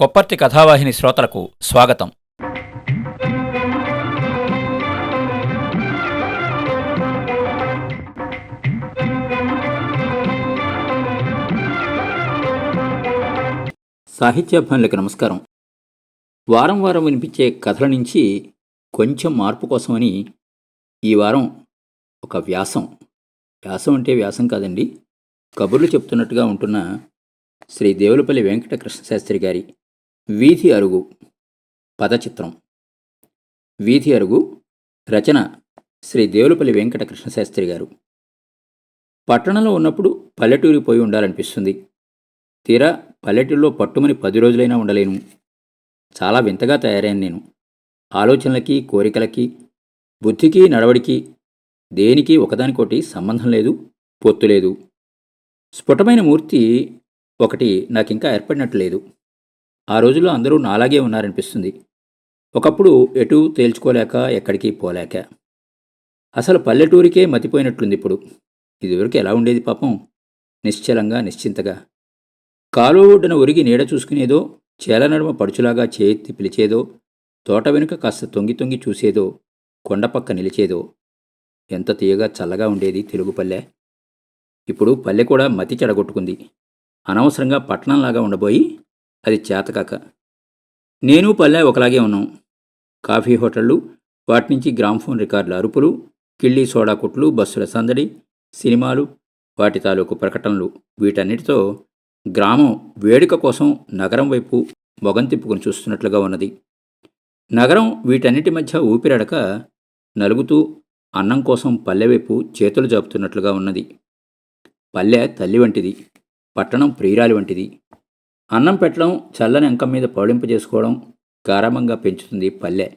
కొప్పర్తి కథావాహిని శ్రోతలకు స్వాగతం. సాహిత్యాభిమానులకు నమస్కారం. వారం వారం వినిపించే కథల నుంచి కొంచెం మార్పు కోసమని ఈ వారం ఒక వ్యాసం. వ్యాసం అంటే వ్యాసం కాదండి. కబుర్లు చెప్తున్నట్టుగా ఉంటున్న శ్రీ దేవులపల్లి వెంకట కృష్ణశాస్త్రి గారి వీధి అరుగు పదచిత్రం. వీధి అరుగు రచన శ్రీ దేవులపల్లి వెంకట కృష్ణశాస్త్రి గారు. పట్టణంలో ఉన్నప్పుడు పల్లెటూరి పోయి ఉండాలనిపిస్తుంది. తీరా పల్లెటూరులో పట్టుమని పది రోజులైనా ఉండలేను. చాలా వింతగా తయారయ్యాను నేను. ఆలోచనలకి కోరికలకి బుద్ధికి నడవడికి దేనికి ఒకదానికోటి సంబంధం లేదు పొత్తు లేదు. స్ఫుటమైన మూర్తి ఒకటి నాకింకా ఏర్పడినట్టు లేదు. ఆ రోజుల్లో అందరూ నాలాగే ఉన్నారనిపిస్తుంది. ఒకప్పుడు ఎటు తేల్చుకోలేక ఎక్కడికి పోలేక. అసలు పల్లెటూరికే మతిపోయినట్లుంది ఇప్పుడు. ఇదివరకు ఎలా ఉండేది పాపం? నిశ్చలంగా నిశ్చింతగా. కాలువ ఒడ్డున ఒరిగి నీడ చూసుకునేదో చేల నడుమ పడుచులాగా చేతి పిలిచేదో తోట వెనుక కాస్త తొంగి తొంగి చూసేదో కొండపక్క నిలిచేదో. ఎంత తీయగా చల్లగా ఉండేది తెలుగు పల్లె. ఇప్పుడు పల్లె కూడా మతి చెడగొట్టుకుంది. అనవసరంగా పట్టణంలాగా ఉండబోయి అది చేతకాక నేను పల్లె ఒకలాగే ఉన్నాం. కాఫీ హోటళ్ళు వాటి నుంచి గ్రామ్ఫోన్ రికార్డుల అరుపులు కిళ్ళీ సోడా కొట్లు బస్సుల సందడి సినిమాలు వాటి తాలూకు ప్రకటనలు. వీటన్నిటితో గ్రామం వేడుక కోసం నగరం వైపు మొగం తిప్పుకుని చూస్తున్నట్లుగా ఉన్నది. నగరం వీటన్నిటి మధ్య ఊపిరడక నలుగుతూ అన్నం కోసం పల్లె వైపు చేతులు జాపుతున్నట్లుగా ఉన్నది. పల్లె తల్లి వంటిది. పట్టణం ప్రియురాలి వంటిది. అన్నం పెట్టడం చల్లని అంకం మీద పౌళింపు చేసుకోవడం గారాభంగా పెంచుతుంది పల్లె.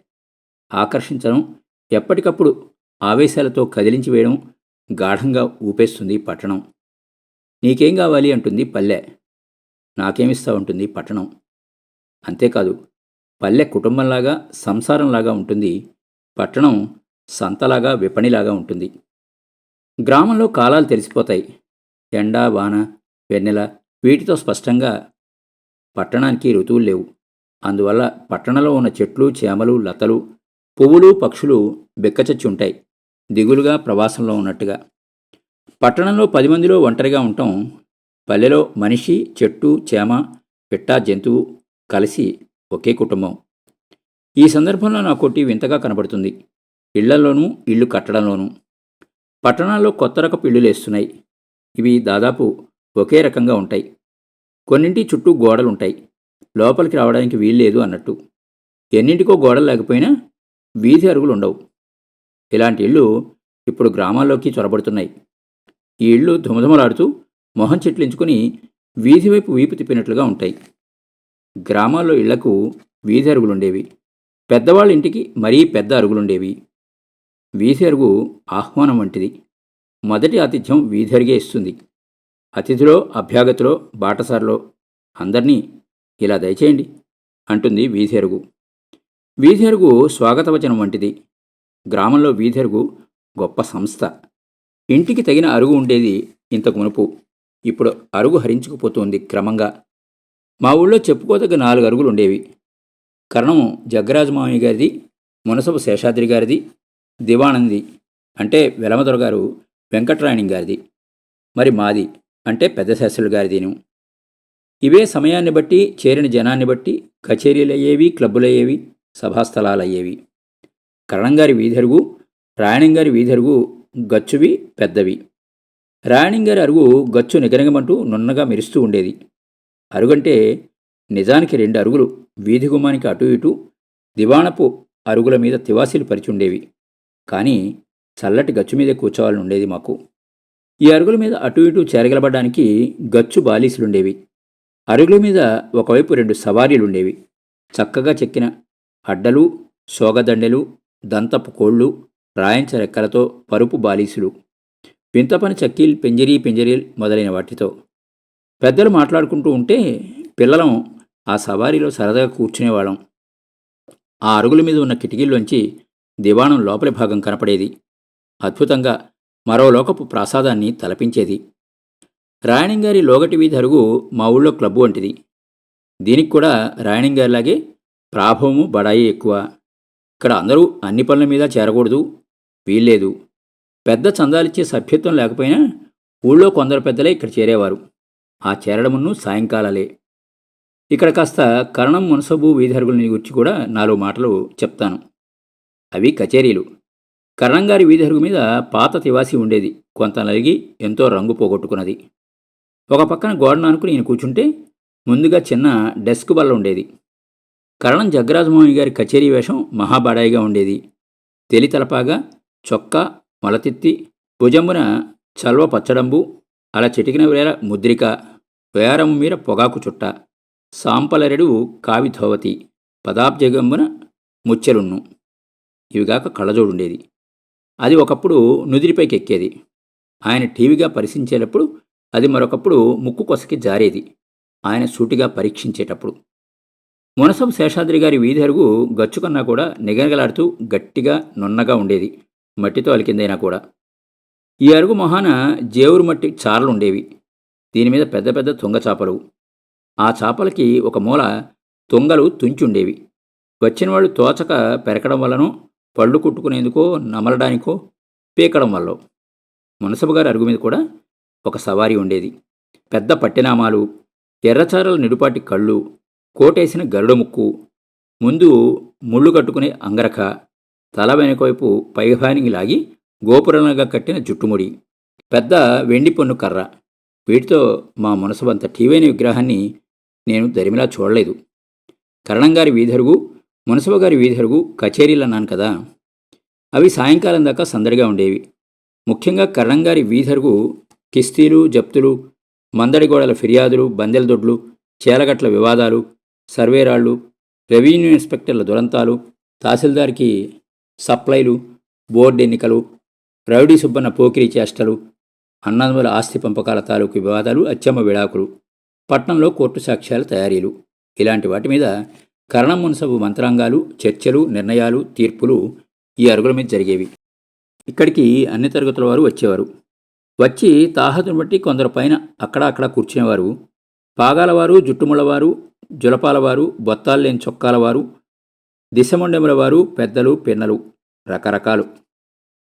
ఆకర్షించడం ఎప్పటికప్పుడు ఆవేశాలతో కదిలించి వేయడం గాఢంగా ఊపేస్తుంది పట్టణం. నీకేం కావాలి అంటుంది పల్లె. నాకేమిస్తా ఉంటుంది పట్టణం. అంతేకాదు పల్లె కుటుంబంలాగా సంసారంలాగా ఉంటుంది. పట్టణం సంతలాగా విపణిలాగా ఉంటుంది. గ్రామంలో కాలాలు తెలిసిపోతాయి. ఎండ వాన వెన్నెల వీటితో స్పష్టంగా పట్టణానికి ఋతువులు లేవు. అందువల్ల పట్టణంలో ఉన్న చెట్లు చేమలు లతలు పువ్వులు పక్షులు బెక్కచచ్చి ఉంటాయి దిగులుగా ప్రవాసంలో ఉన్నట్టుగా. పట్టణంలో పది మందిలో ఒంటరిగా ఉండటం పల్లెలో మనిషి చెట్టు చేమ పిట్ట జంతువు కలిసి ఒకే కుటుంబం. ఈ సందర్భంలో నా కొట్టి వింతగా కనబడుతుంది. ఇళ్ళలోనూ ఇల్లు కట్టడంలోనూ. పట్టణాల్లో కొత్త రకపు ఇళ్ళు లేస్తున్నాయి. ఇవి దాదాపు ఒకే రకంగా ఉంటాయి. కొన్నింటి చుట్టూ గోడలుంటాయి. లోపలికి రావడానికి వీల్లేదు అన్నట్టు. ఎన్నింటికో గోడలు లేకపోయినా వీధి అరుగులు ఉండవు ఇలాంటి ఇళ్ళు ఇప్పుడు గ్రామాల్లోకి చొరబడుతున్నాయి. ఈ ఇళ్ళు ధుమధుమలాడుతూ మొహం చెట్లించుకుని వీధి వైపు వీపు తిప్పినట్లుగా ఉంటాయి. గ్రామాల్లో ఇళ్ళకు వీధి అరుగులుండేవి. పెద్దవాళ్ళ ఇంటికి మరీ పెద్ద అరుగులుండేవి. వీధి అరుగు ఆహ్వానం వంటిది. మొదటి ఆతిథ్యం వీధి అరిగే ఇస్తుంది. అతిథిలో అభ్యాగతిలో బాటసారిలో అందరినీ ఇలా దయచేయండి అంటుంది వీధి అరుగు వీధి అరుగు స్వాగతవచనం వంటిది. గ్రామంలో వీధి అరుగు గొప్ప సంస్థ. ఇంటికి తగిన అరుగు ఉండేది ఇంతకు మునుపు. ఇప్పుడు అరుగు హరించుకుపోతుంది క్రమంగా. మా ఊళ్ళో చెప్పుకోదగ్గ నాలుగు అరుగులు ఉండేవి. కరణం జగ్గరాజమామయ్య గారిది మునసపు శేషాద్రి గారిది దివానంది అంటే వెలమదొర గారు వెంకటరాయణి గారిది మరి మాది అంటే పెద్ద శాస్త్రులు గారిదిను. ఇవే సమయాన్ని బట్టి చేరిన జనాన్ని బట్టి కచేరీలు అయ్యేవి క్లబ్బులయ్యేవి సభాస్థలాలయ్యేవి. కరణంగారి వీధరుగు రాయణంగారి వీధరుగు గచ్చువి పెద్దవి. రాయణంగారి అరుగు గచ్చు నిగనగమంటూ నున్నగా మెరుస్తూ ఉండేది. అరుగంటే నిజానికి రెండు అరుగులు వీధి గుమానికి అటు ఇటు దివాణపు అరుగుల మీద తివాసీలు పరిచుండేవి కానీ చల్లటి గచ్చు మీద కూర్చోవాలని ఉండేది మాకు. ఈ అరుగుల మీద అటు ఇటు చేరగలబడ్డానికి గచ్చు బాలీసులుండేవి. అరుగుల మీద ఒకవైపు రెండు సవారీలుండేవి. చక్కగా చెక్కిన అడ్డలు సోగదండెలు దంతపు కోళ్ళు రాయంచ రెక్కలతో పరుపు బాలీసులు. వింతపని చక్కీల్ పెంజరీ పెంజరీల్ మొదలైన వాటితో. పెద్దలు మాట్లాడుకుంటూ ఉంటే పిల్లలం ఆ సవారీలో సరదాగా కూర్చునేవాళ్ళం. ఆ అరుగుల మీద ఉన్న కిటికీల్లోంచి దివాణం లోపలి భాగం కనపడేది. అద్భుతంగా మరో లోకపు ప్రాసాదాన్ని తలపించేది. రాయణంగారి లోగటి వీధి అరుగు మా ఊళ్ళో క్లబ్బు వంటిది. దీనికి కూడా రాయణంగారిలాగే ప్రాభవము బడాయి ఎక్కువ. ఇక్కడ అందరూ అన్ని పనుల మీద చేరకూడదు వీల్లేదు. పెద్ద చందాలిచ్చే సభ్యత్వం లేకపోయినా ఊళ్ళో కొందరు పెద్దలే ఇక్కడ చేరేవారు. ఆ చేరడమును సాయంకాలాలే. ఇక్కడ కాస్త కరణం మునసబు వీధరుగులని గురించి కూడా నాలుగు మాటలు చెప్తాను. అవి కచేరీలు. కరణంగారి వీధరుగు మీద పాత తివాసి ఉండేది. కొంత నలిగి ఎంతో రంగు పోగొట్టుకున్నది. ఒక పక్కన గోడను అనుకుని నేను కూర్చుంటే ముందుగా చిన్న డెస్క్ బల్ల ఉండేది. కరణం జగ్గరాజమోహన్ గారి కచేరీ వేషం మహాబడాయిగా ఉండేది. తెలితలపాగా చొక్కా మొలతిత్తి భుజంబున చల్వ పచ్చడంబు అలా చిటికిన వేళ ముద్రిక వేరము మీర పొగాకు చుట్ట సాంపలరెడు కావి ధోవతి పదాబ్జగంబున ముచ్చెలున్ను. ఇవిగాక కళ్ళజోడుండేది అది ఒకప్పుడు నుదిరిపైకి ఎక్కేది ఆయన టీవీగా పరిశీలించేటప్పుడు అది మరొకప్పుడు ముక్కు కొసకి జారేది. ఆయన సూటిగా పరీక్షించేటప్పుడు. మునసం శేషాద్రి గారి వీధరుగు గచ్చుకన్నా కూడా నిగనగలాడుతూ గట్టిగా నున్నగా ఉండేది. మట్టితో అలికిందైనా కూడా. ఈ అరుగు మొహాన జేవురు మట్టి చారలు ఉండేవి దీని మీద పెద్ద పెద్ద తుంగ చాపలు. ఆ చాపలకి ఒక మూల తుంగలు తుంచుండేవి. వచ్చినవాళ్ళు తోచక పెరకడం వల్లనో పళ్ళు కుట్టుకునేందుకో నమలడానికో పీకడం వల్ల మునసబు గారి అరుగు మీద కూడా ఒక సవారీ ఉండేది. పెద్ద పట్టినామాలు ఎర్రచారల నిడుపాటి కళ్ళు కోటేసిన గరుడ ముక్కు ముందు ముళ్ళు కట్టుకునే అంగరక తల వెనుకవైపు పైభానికి లాగి గోపురంగా కట్టిన జుట్టుముడి పెద్ద వెండి పొన్ను కర్ర. వీటితో మా మునసబంత టీవైన విగ్రహాన్ని నేను దరిమిలా చూడలేదు. కరణంగారి వీధరుగు మునసబ గారి వీధరుగు కచేరీలు అన్నాను కదా. అవి సాయంకాలం దాకా సందడిగా ఉండేవి. ముఖ్యంగా కరణంగారి వీధరుగు కిస్తీలు జప్తులు మందడిగోడల ఫిర్యాదులు బందెల దొడ్లు చేలగట్ల వివాదాలు సర్వేరాళ్ళు రెవెన్యూ ఇన్స్పెక్టర్ల దురంతాలు తహసీల్దార్కి సప్లైలు బోర్డు ఎన్నికలు రౌడీ సుబ్బన్న పోకిరీ చేష్టలు అన్నదమ్ముల ఆస్తి పంపకాల తాలూకు వివాదాలు అచ్చమ్మ విడాకులు పట్నంలో కోర్టు సాక్ష్యాల తయారీలు. ఇలాంటి వాటి మీద కరణం మంత్రాంగాలు చర్చలు నిర్ణయాలు తీర్పులు ఈ అరుగుల మీద జరిగేవి. ఇక్కడికి అన్ని తరగతుల వారు వచ్చేవారు. వచ్చి తాహతును బట్టి కొందరు పైన అక్కడ అక్కడ కూర్చునేవారు. పాగాలవారు జుట్టుముళ్ళవారు జులపాలవారు బొత్తాలు లేని చొక్కాలవారు దిశమొండెముల వారు పెద్దలు పిన్నలు రకరకాలు.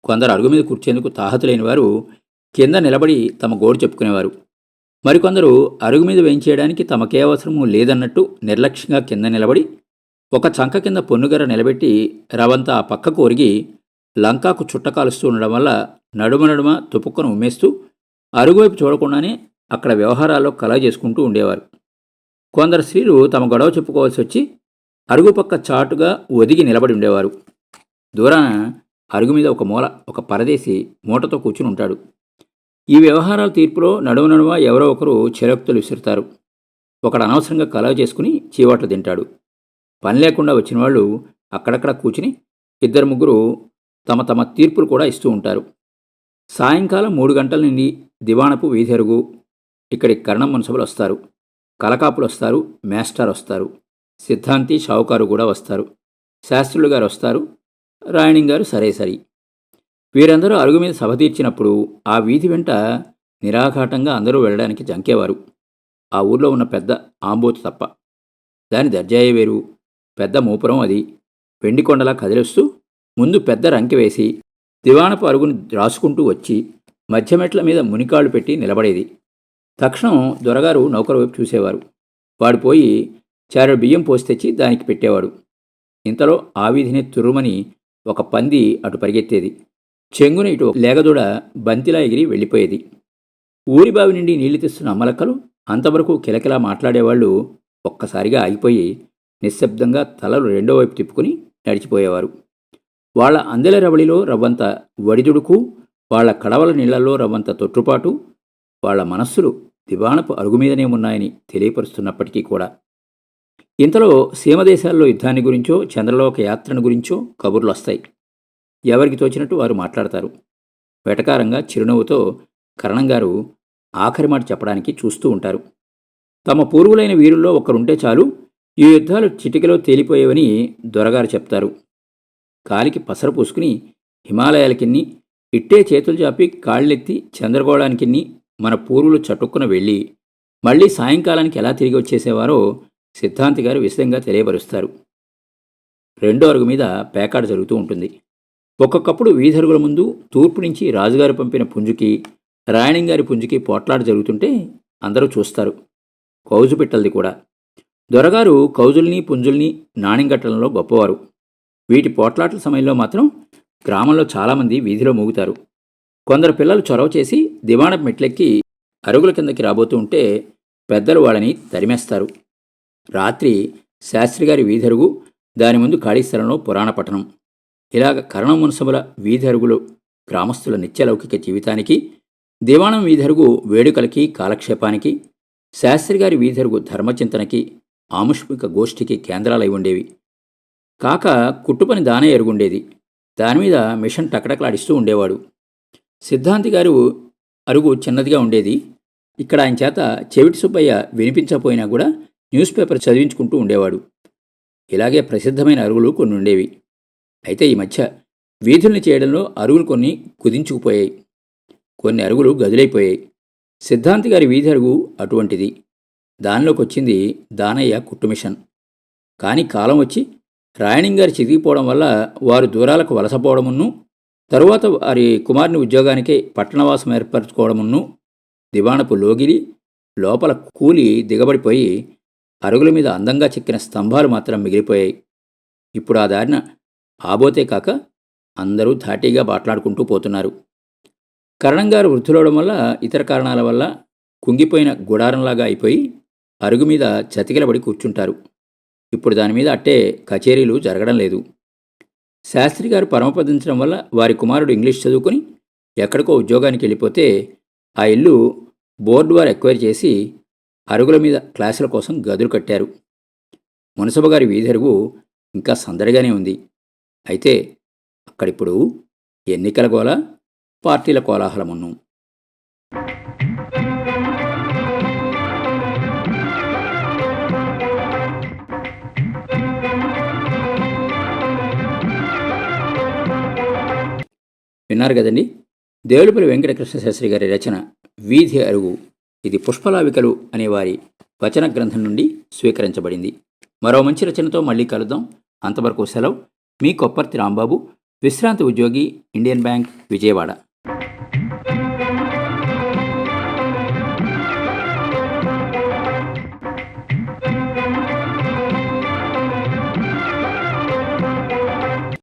కొందరు అరుగు మీద కూర్చేందుకు తాహతు వారు కింద నిలబడి తమ గోడు చెప్పుకునేవారు. మరికొందరు అరుగు మీద వేయించేయడానికి తమకే అవసరము లేదన్నట్టు నిర్లక్ష్యంగా కింద నిలబడి ఒక చంక కింద పొన్నుగర నిలబెట్టి రవంతా ఆ పక్కకు ఒరిగి లంకాకు చుట్ట కాలుస్తూ ఉండడం వల్ల నడుమ నడుమ తుపుక్కను ఉమ్మేస్తూ అరుగువైపు చూడకుండానే అక్కడ వ్యవహారాల్లో కలగ చేసుకుంటూ ఉండేవారు. కొందరు స్త్రీలు తమ గొడవ చెప్పుకోవాల్సి వచ్చి అరుగు పక్క చాటుగా ఒదిగి నిలబడి ఉండేవారు. దూరాన అరుగు మీద ఒక మూల ఒక పరదేశి మూటతో కూర్చుని ఉంటాడు. ఈ వ్యవహారాల తీర్పులో నడుమ నడుమ ఎవరో ఒకరు చిరక్తులు విసురుతారు. ఒకడు అనవసరంగా కలవ చేసుకుని చీవాట్లు తింటాడు. పని లేకుండా వచ్చిన వాళ్ళు అక్కడక్కడ కూర్చుని ఇద్దరు ముగ్గురు తమ తమ తీర్పులు కూడా ఇస్తూ ఉంటారు. సాయంకాలం మూడు గంటల నుండి దివాణపు వీధెరుగు ఇక్కడి కరణం మున్సబులు వస్తారు. కలకాపులు వస్తారు. మేస్టార్ వస్తారు. సిద్ధాంతి షావుకారు కూడా వస్తారు. శాస్త్రులు గారు వస్తారు. రాయణింగ్ గారు సరే సరి వీరందరూ అరుగు మీద సభ తీర్చినప్పుడు ఆ వీధి వెంట నిరాఘాటంగా అందరూ వెళ్ళడానికి జంకేవారు. ఆ ఊర్లో ఉన్న పెద్ద ఆంబోతు తప్ప. దాని దర్జాయే వేరు. పెద్ద మూపురం అది. వెండికొండలా కదిలిస్తూ ముందు పెద్ద రంకె వేసి దివాణపు అరుగుని రాసుకుంటూ వచ్చి మధ్యమెట్ల మీద మునికాళ్ళు పెట్టి నిలబడేది. తక్షణం దొరగారు నౌకరు వైపు చూసేవారు. వాడు పోయి చారెడు బియ్యం పోసి తెచ్చి దానికి పెట్టేవాడు. ఇంతలో ఆ వీధిని తురుమని ఒక పంది అటు పరిగెత్తేది. చెంగున ఇటు లేగదూడ బంతిలా ఎగిరి వెళ్ళిపోయేది. ఊరి బావి నుండి నీళ్ళు తెస్తున్న అమ్మలక్కలు అంతవరకు కిలకిలా మాట్లాడేవాళ్ళు ఒక్కసారిగా ఆగిపోయి నిశ్శబ్దంగా తలలు రెండో వైపు తిప్పుకుని నడిచిపోయేవారు. వాళ్ళ అందెల రవళిలో రవ్వంత వడిదుడుకు వాళ్ళ కడవల నీళ్ళలో రవ్వంత తొట్టుపాటు వాళ్ళ మనస్సులు దివాణపు అరుగు మీదనే ఉన్నాయని తెలియపరుస్తున్నప్పటికీ కూడా. ఇంతలో సీమదేశాల్లో యుద్ధాన్ని గురించో చంద్రలోక యాత్రను గురించో కబుర్లు వస్తాయి. ఎవరికి తోచినట్టు వారు మాట్లాడతారు. వెటకారంగా చిరునవ్వుతో కరణంగారు ఆఖరి మాట చెప్పడానికి చూస్తూ ఉంటారు. తమ పూర్వులైన వీరుల్లో ఒకరుంటే చాలు ఈ యుద్ధాలు చిటికలో తేలిపోయేవని దొరగారు చెప్తారు. కాలికి పసర పూసుకుని హిమాలయాలకిన్ని ఇట్టే చేతులు చాపి కాళ్ళెత్తి చంద్రగోళానికిన్ని మన పూర్వులు చటుక్కున వెళ్ళి మళ్ళీ సాయంకాలానికి ఎలా తిరిగి వచ్చేసేవారో సిద్ధాంతి గారు విశదంగా తెలియపరుస్తారు రెండో అరుగు మీద పేకాడ జరుగుతూ ఉంటుంది. ఒక్కొక్కప్పుడు వీధరుగుల ముందు తూర్పు నుంచి రాజుగారు పంపిన పుంజుకి రాయణంగారి పుంజుకి పోట్లాట జరుగుతుంటే అందరూ చూస్తారు. కౌజు పిట్టలది కూడా. దొరగారు కౌజుల్ని పుంజుల్ని నాణ్యంగట్టడంలో గొప్పవారు. వీటి పోట్లాటల సమయంలో మాత్రం గ్రామంలో చాలామంది వీధిలో మూగుతారు. కొందరు పిల్లలు చొరవ చేసి దివాణపు మెట్లెక్కి అరుగుల కిందకి రాబోతూ ఉంటే పెద్దలు వాళ్ళని తరిమేస్తారు. రాత్రి శాస్త్రిగారి వీధరుగు దాని ముందు ఖాళీ స్థలంలో పురాణ పట్టణం ఇలాగ కరణం వీధి వీధరుగులు గ్రామస్తుల నిత్యలౌకిక జీవితానికి దివాణం వీధరుగు వేడుకలకి కాలక్షేపానికి శాస్త్రిగారి వీధరుగు ధర్మచింతనకి ఆముష్మిక గోష్ఠికి కేంద్రాలై ఉండేవి. కాక కుట్టుపని దానే ఎరుగుండేది. దానిమీద మిషన్ టకటకలాడిస్తూ ఉండేవాడు. సిద్ధాంతి గారు అరుగు చిన్నదిగా ఉండేది. ఇక్కడ ఆయన చేత చెవిటి సుబ్బయ్య వినిపించకపోయినా కూడా న్యూస్ పేపర్ చదివించుకుంటూ ఉండేవాడు. ఇలాగే ప్రసిద్ధమైన అరుగులు కొన్ని ఉండేవి. అయితే ఈ మధ్య వీధుల్ని చేయడంలో అరుగులు కొన్ని కుదించుకుపోయాయి. కొన్ని అరుగులు గదులైపోయాయి. సిద్ధాంతి గారి వీధి అరుగు అటువంటిది. దానిలోకి వచ్చింది దానయ్య కుట్టు మిషన్. కానీ కాలం వచ్చి రాయణింగారు చిరిగిపోవడం వల్ల వారు దూరాలకు వలసపోవడమును తరువాత వారి కుమారుని ఉద్యోగానికే పట్టణవాసం ఏర్పరచుకోవడమును దివాణపు లోగిలి లోపల కూలి దిగబడిపోయి అరుగుల మీద అందంగా చెక్కిన స్తంభాలు మాత్రం మిగిలిపోయాయి. ఇప్పుడు ఆ దారిన ఆబోతే కాక అందరూ ధాటిగా మాట్లాడుకుంటూ పోతున్నారు. కరణంగారు వృద్ధులవడం వల్ల ఇతర కారణాల వల్ల కుంగిపోయిన గుడారంలాగా అయిపోయి అరుగు మీద చతికిలబడి కూర్చుంటారు. ఇప్పుడు దాని మీద అట్టే కచేరీలు జరగడం లేదు. శాస్త్రి గారు పరమపదించడం వల్ల వారి కుమారుడు ఇంగ్లీష్ చదువుకొని ఎక్కడికో ఉద్యోగానికి వెళ్ళిపోతే ఆ ఇల్లు బోర్డు వారు ఎక్వైర్ చేసి అరుగుల మీద క్లాసుల కోసం గదులు కట్టారు. మునసబ గారి వీధరుగు ఇంకా సందడిగానే ఉంది. అయితే అక్కడిప్పుడు ఎన్నికల గోల పార్టీల కోలాహలమును. విన్నారు కదండి? దేవులపల్లి వెంకటకృష్ణ శాస్త్రి గారి రచన వీధి అరుగు ఇది పుష్పలావికలు అనే వారి వచన గ్రంథం నుండి స్వీకరించబడింది. మరో మంచి రచనతో మళ్ళీ కలుద్దాం. అంతవరకు సెలవు. మీ కొప్పర్తి రాంబాబు విశ్రాంతి ఉద్యోగి ఇండియన్ బ్యాంక్ విజయవాడ.